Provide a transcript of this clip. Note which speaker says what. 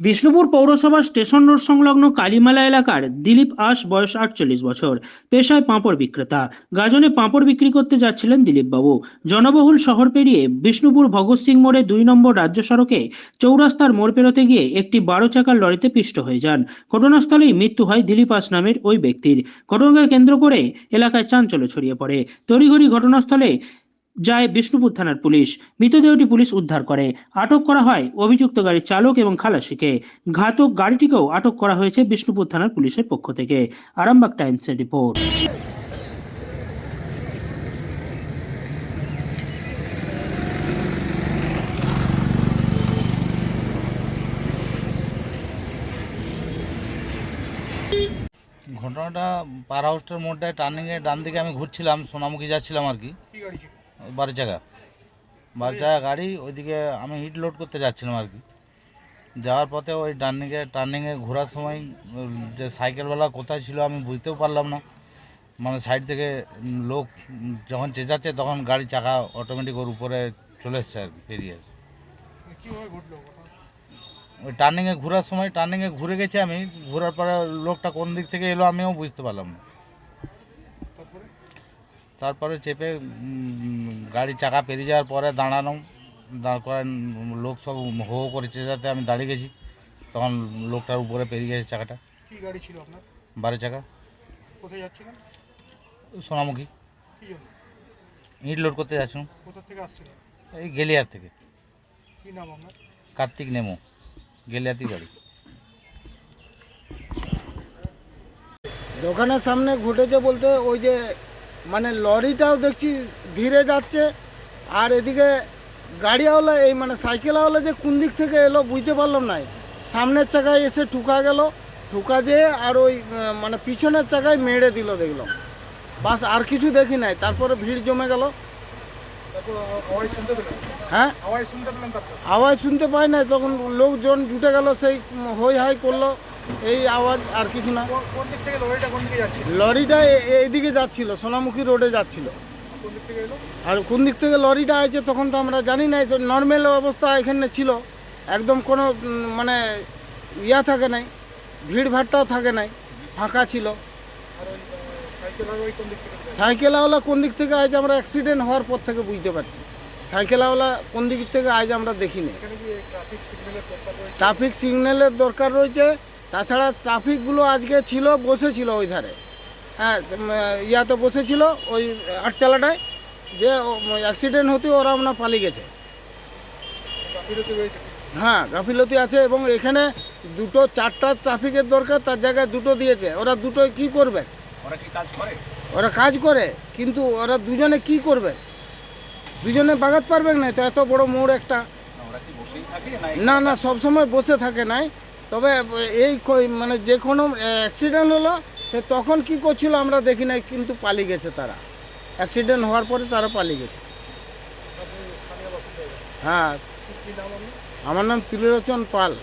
Speaker 1: বিষ্ণুপুর পৌরসভা station road সংলগ্ন কালীমালা এলাকার দিলীপ আশ বয়স আটচল্লিশ বছর। পেশায় পাঁপড় বিক্রেতা। গাজনে পাঁপড় বিক্রি করতে যাচ্ছিলেন দিলীপবাবু। জনবহুল শহর পেরিয়ে বিষ্ণুপুর ভগৎ সিং মোড়ে দুই নম্বর রাজ্য সড়কে চৌরাস্তার মোড় পেরোতে গিয়ে একটি বারো চাকার লরিতে পিষ্ট হয়ে যান। ঘটনাস্থলেই মৃত্যু হয় দিলীপ আশ নামের ওই ব্যক্তির। ঘটনাকে কেন্দ্র করে এলাকায় চাঞ্চল্য ছড়িয়ে পড়ে। তড়িঘড়ি ঘটনাস্থলে যায় বিষ্ণুপুর থানার পুলিশ। মৃতদেহটি পুলিশ উদ্ধার করে। আটক করা হয় অভিযুক্ত গাড়ির চালক এবং খালাসিকে। ঘাতক গাড়িটিকেও আটক করা হয়েছে বিষ্ণুপুর থানার পুলিশের পক্ষ থেকে। আরামবাগ টাইমসের রিপোর্ট।
Speaker 2: ঘটনাটা পার হাউসটার মোড়টায় টার্নিংয়ে ডান দিকে আমি ঘুরছিলাম সোনামুখী যাচ্ছিলাম আর কি। বারো চাকা বারো চাকা গাড়ি ওইদিকে আমি হিট লোড করতে যাচ্ছিলাম আর কি। যাওয়ার পথে ওই টার্নিংয়ে টার্নিংয়ে ঘোরার সময় যে সাইকেলওয়ালা কোথায় ছিল আমি বুঝতেও পারলাম না। মানে সাইড থেকে লোক যখন চেঁচাচ্ছে তখন গাড়ি চাকা অটোমেটিক ওর উপরে চলে এসছে আর কি পেরিয়ে এসে ওই টার্নিংয়ে ঘোরার সময় টার্নিংয়ে ঘুরে গেছি আমি। ঘোরার পরে লোকটা কোন দিক থেকে এলো আমিও বুঝতে পারলাম না। তারপরে চেপে গাড়ি চাকা পেরিয়ে যাওয়ার পরে দাঁড়ানো দাঁড় করেন লোক সব হো হো করে চেঁচাতে আমি দাঁড়িয়ে গেছি। তখন লোকটার উপরে পেরিয়ে গেছে চাকাটা।
Speaker 3: কি গাড়ি ছিল আপনার?
Speaker 2: বারো চাকা।
Speaker 3: কোথায় যাচ্ছিলেন?
Speaker 2: সোনামুখী। ইট লোড করতে যাচ্ছিলাম।
Speaker 3: কোথা থেকে আসছিলেন?
Speaker 2: এই গেলিয়ার থেকে।
Speaker 3: কি নাম আপনার?
Speaker 2: কার্তিক নেমো গেলিয়াতি বাড়ি।
Speaker 4: দোকানের সামনে ঘটেছে বলতে ওই যে মানে লরিটাও দেখছি ধীরে যাচ্ছে আর এদিকে গাড়িওয়ালা এই মানে সাইকেলওয়ালা যে কোন দিক থেকে এলো বুঝতে পারলাম না। সামনের চাকায় এসে ঠুকা গেল ঠুকা দিয়ে আর ওই মানে পিছনের চাকায় মেরে দিল দেখলাম। বাস আর কিছু দেখি নাই তারপরে ভিড় জমে গেল। হ্যাঁ?
Speaker 3: আওয়াজ শুনতে
Speaker 4: আওয়াজ শুনতে পাই নাই তখন লোকজন জুটে গেল সেই হই হাই করল। এই আওয়াজ আর কিছু না।
Speaker 3: কো- কোন দিক থেকে লরিটা কোন দিকে যাচ্ছিল?
Speaker 4: লরিটা এইদিকে যাচ্ছিল সোনামুখী রোডে যাচ্ছিল। আর কোন দিক থেকে লরিটা আছে তখন তো আমরা জানি না নর্মাল অবস্থা এখানে ছিল। একদম কোনো মানে ইয়া থাকে নাই ভিড় ভাট্টাও থাকে নাই ফাঁকা ছিল। সাইকেলওয়ালা কোন দিক থেকে আজ আমরা অ্যাক্সিডেন্ট হওয়ার পর থেকে বুঝতে পারছি। সাইকেলওয়ালা কোন দিক থেকে আজ আমরা দেখিনি।
Speaker 3: ট্রাফিক সিগন্যালের দরকার রয়েছে
Speaker 4: তাছাড়া ট্রাফিকগুলো আজকে ছিল বসেছিল ওই ধারে। হ্যাঁ উম, ইয়াতে বসেছিল ওই আটচালাটায়। যে অ্যাক্সিডেন্ট হতে ওরা আমরা পালিয়ে গেছে। হ্যাঁ গাফিলতি আছে এবং এখানে দুটো চারটা ট্রাফিকের দরকার তার জায়গায় দুটো দিয়েছে। ওরা দুটো কি করবে?
Speaker 3: ওরা কি কাজ করে?
Speaker 4: ওরা কাজ করে কিন্তু ওরা দুজনে কি করবে? দুজনে বাগাত পারবে না? তো এত বড় মোড় একটা। না না সবসময় বসে থাকে নাই। তবে এই কই- মানে যে কোনো অ্যাক্সিডেন্ট হলো সে তখন কি করছিল আমরা দেখি নাই কিন্তু পালিয়ে গেছে তারা। অ্যাক্সিডেন্ট হওয়ার পরে তারা পালিয়ে গেছে। হ্যাঁ। আমার নাম ত্রিলোচন পাল।